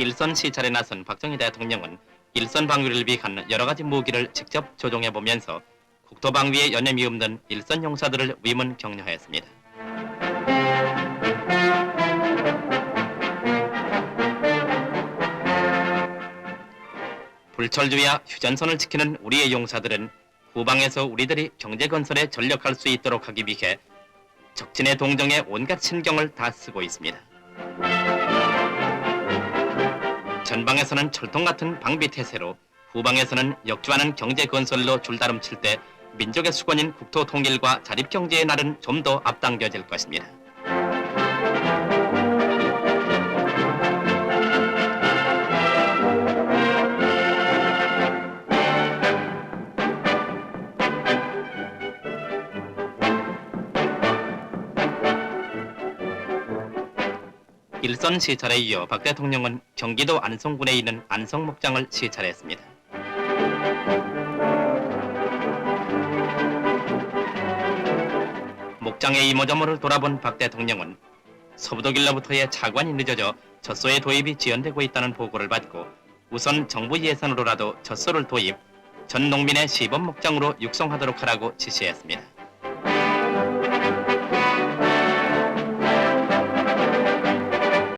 일선 시찰에 나선 박정희 대통령은 일선 방위를 위한 여러 가지 무기를 직접 조종해 보면서 국토 방위에 연념이 없는 일선 용사들을 위문 격려하였습니다. 불철주야 휴전선을 지키는 우리의 용사들은 후방에서 우리들이 경제 건설에 전력할 수 있도록 하기 위해 적진의 동정에 온갖 신경을 다 쓰고 있습니다. 전방에서는 철통 같은 방비 태세로 후방에서는 역주하는 경제 건설로 줄다름 칠 때 민족의 수건인 국토 통일과 자립 경제의 날은 좀 더 앞당겨질 것입니다. 일선 시찰에 이어 박 대통령은 경기도 안성군에 있는 안성목장을 시찰했습니다. 목장의 이모저모를 돌아본 박 대통령은 서부도길로부터의 차관이 늦어져 젖소의 도입이 지연되고 있다는 보고를 받고 우선 정부 예산으로라도 젖소를 도입, 전 농민의 시범 목장으로 육성하도록 하라고 지시했습니다.